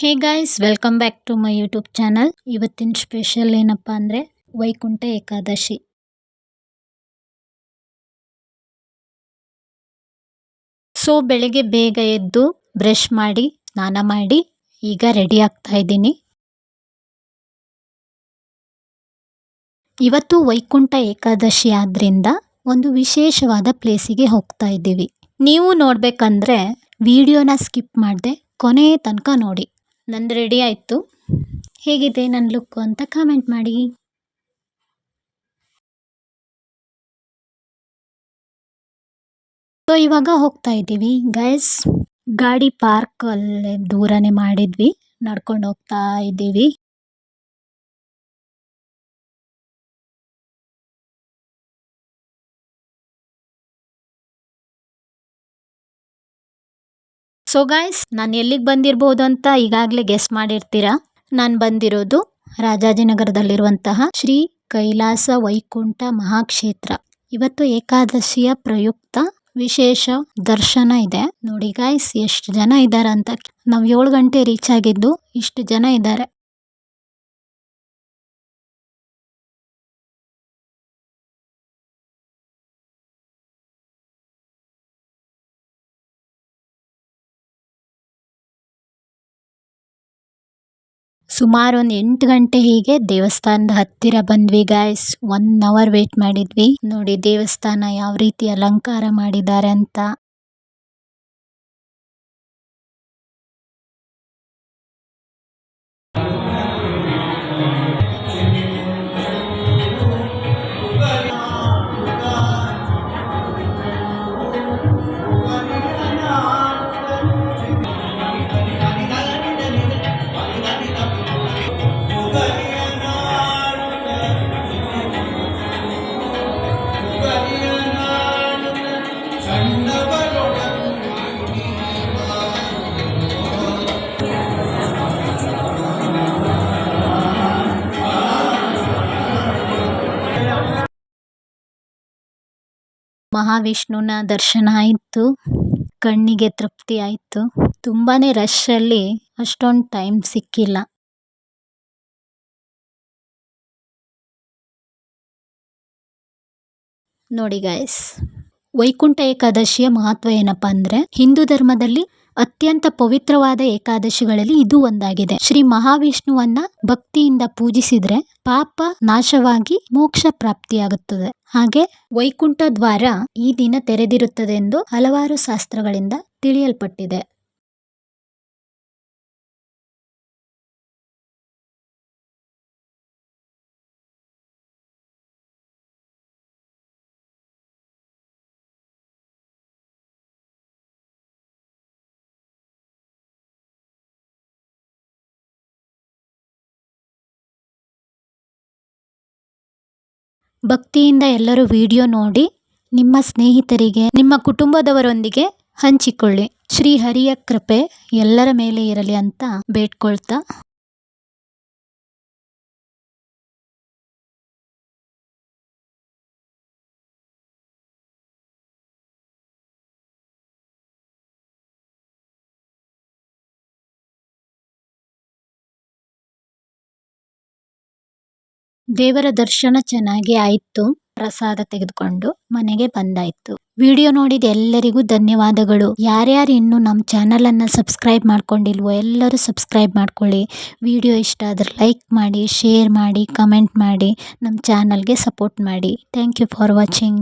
Hey guys welcome back to my YouTube channel ಇವತ್ತಿನ special ಏನಪ್ಪ ಅಂದರೆ ವೈಕುಂಠ ಏಕಾದಶಿ. ಸೊ ಬೆಳಿಗ್ಗೆ ಬೇಗ ಎದ್ದು ಬ್ರಷ್ ಮಾಡಿ, ಸ್ನಾನ ಮಾಡಿ, ಈಗ ರೆಡಿ ಆಗ್ತಾ ಇದ್ದೀನಿ. ಇವತ್ತು ವೈಕುಂಠ ಏಕಾದಶಿ ಆದ್ರಿಂದ ಒಂದು ವಿಶೇಷವಾದ ಪ್ಲೇಸಿಗೆ ಹೋಗ್ತಾ ಇದ್ದೀವಿ. ನೀವು ನೋಡ್ಬೇಕಂದ್ರೆ ವಿಡಿಯೋನ ಸ್ಕಿಪ್ ಮಾಡದೆ ಕೊನೆಯ ತನಕ ನೋಡಿ. ನಂದು ರೆಡಿ ಆಯಿತು. ಹೇಗಿದೆ ನನ್ನ ಲುಕ್ಕು ಅಂತ ಕಾಮೆಂಟ್ ಮಾಡಿ. ಸೊ ಇವಾಗ ಹೋಗ್ತಾ ಇದ್ದೀವಿ. ಗೈಸ್ ಗಾಡಿ ಪಾರ್ಕ್ ಅಲ್ಲೇ ದೂರನೇ ಮಾಡಿದ್ವಿ. ನಡ್ಕೊಂಡು ಹೋಗ್ತಾ ಇದ್ದೀವಿ. ಸೊ ಗಾಯ್ಸ್ ನಾನು ಎಲ್ಲಿಗೆ ಬಂದಿರ್ಬೋದು ಅಂತ ಈಗಾಗಲೇ ಗೆಸ್ ಮಾಡಿರ್ತೀರಾ? ನಾನು ಬಂದಿರೋದು ರಾಜಾಜಿನಗರದಲ್ಲಿರುವಂತಹ ಶ್ರೀ ಕೈಲಾಸ ವೈಕುಂಠ ಮಹಾಕ್ಷೇತ್ರ. ಇವತ್ತು ಏಕಾದಶಿಯ ಪ್ರಯುಕ್ತ ವಿಶೇಷ ದರ್ಶನ ಇದೆ. ನೋಡಿ ಗಾಯ್ಸ್ ಎಷ್ಟು ಜನ ಇದ್ದಾರೆ ಅಂತ ನಾವು ಏಳು ಗಂಟೆ ರೀಚ್ ಆಗಿದ್ದು ಇಷ್ಟು ಜನ ಇದ್ದಾರೆ. ಸುಮಾರು ಒಂದು ಎಂಟು ಗಂಟೆ ಹೀಗೆ ದೇವಸ್ಥಾನದ ಹತ್ತಿರ ಬಂದ್ವಿ ಗಾಯ್ಸ್ ಒನ್ ಅವರ್ ವೇಟ್ ಮಾಡಿದ್ವಿ. ನೋಡಿ ದೇವಸ್ಥಾನ ಯಾವ ರೀತಿ ಅಲಂಕಾರ ಮಾಡಿದ್ದಾರೆ ಅಂತ. ಮಹಾವಿಷ್ಣುನ ದರ್ಶನ ಆಯಿತು, ಕಣ್ಣಿಗೆ ತೃಪ್ತಿ ಆಯಿತು. ತುಂಬಾ ರಶ್ಶಲ್ಲಿ ಅಷ್ಟೊಂದು ಟೈಮ್ ಸಿಕ್ಕಿಲ್ಲ. ನೋಡಿ ಗಾಯ್ಸ್ ವೈಕುಂಠ ಏಕಾದಶಿಯ ಮಹತ್ವ ಏನಪ್ಪಾ ಅಂದ್ರೆ ಹಿಂದೂ ಧರ್ಮದಲ್ಲಿ ಅತ್ಯಂತ ಪವಿತ್ರವಾದ ಏಕಾದಶಿಗಳಲ್ಲಿ ಇದು ಒಂದಾಗಿದೆ. ಶ್ರೀ ಮಹಾವಿಷ್ಣುವನ್ನ ಭಕ್ತಿಯಿಂದ ಪೂಜಿಸಿದ್ರೆ ಪಾಪ ನಾಶವಾಗಿ ಮೋಕ್ಷ ಪ್ರಾಪ್ತಿಯಾಗುತ್ತದೆ. ಹಾಗೆ ವೈಕುಂಠ ದ್ವಾರ ಈ ದಿನ ತೆರೆದಿರುತ್ತದೆ ಎಂದು ಹಲವಾರು ಶಾಸ್ತ್ರಗಳಿಂದ ತಿಳಿಯಲ್ಪಟ್ಟಿದೆ. ಭಕ್ತಿಯಿಂದ ಎಲ್ಲರೂ ವಿಡಿಯೋ ನೋಡಿ, ನಿಮ್ಮ ಸ್ನೇಹಿತರಿಗೆ, ನಿಮ್ಮ ಕುಟುಂಬದವರೊಂದಿಗೆ ಹಂಚಿಕೊಳ್ಳಿ. ಶ್ರೀ ಹರಿಯ ಕೃಪೆ ಎಲ್ಲರ ಮೇಲೆ ಇರಲಿ ಅಂತ ಬೇಡ್ಕೊಳ್ತಾ ದೇವರ ದರ್ಶನ ಚೆನ್ನಾಗಿ ಆಯಿತು. ಪ್ರಸಾದ ತೆಗೆದುಕೊಂಡು ಮನೆಗೆ ಬಂದಾಯ್ತು. ವಿಡಿಯೋ ನೋಡಿದ ಎಲ್ಲರಿಗೂ ಧನ್ಯವಾದಗಳು. ಯಾರ್ಯಾರು ಇನ್ನು ನಮ್ಮ ಚಾನಲನ್ನು ಸಬ್ಸ್ಕ್ರೈಬ್ ಮಾಡ್ಕೊಂಡಿಲ್ವೋ ಎಲ್ಲರೂ ಸಬ್ಸ್ಕ್ರೈಬ್ ಮಾಡ್ಕೊಳ್ಳಿ. ವಿಡಿಯೋ ಇಷ್ಟ ಆದರೆ ಲೈಕ್ ಮಾಡಿ ಶೇರ್ ಮಾಡಿ ಕಮೆಂಟ್ ಮಾಡಿ, ನಮ್ಮ ಚಾನಲ್ಗೆ ಸಪೋರ್ಟ್ ಮಾಡಿ. Thank you for watching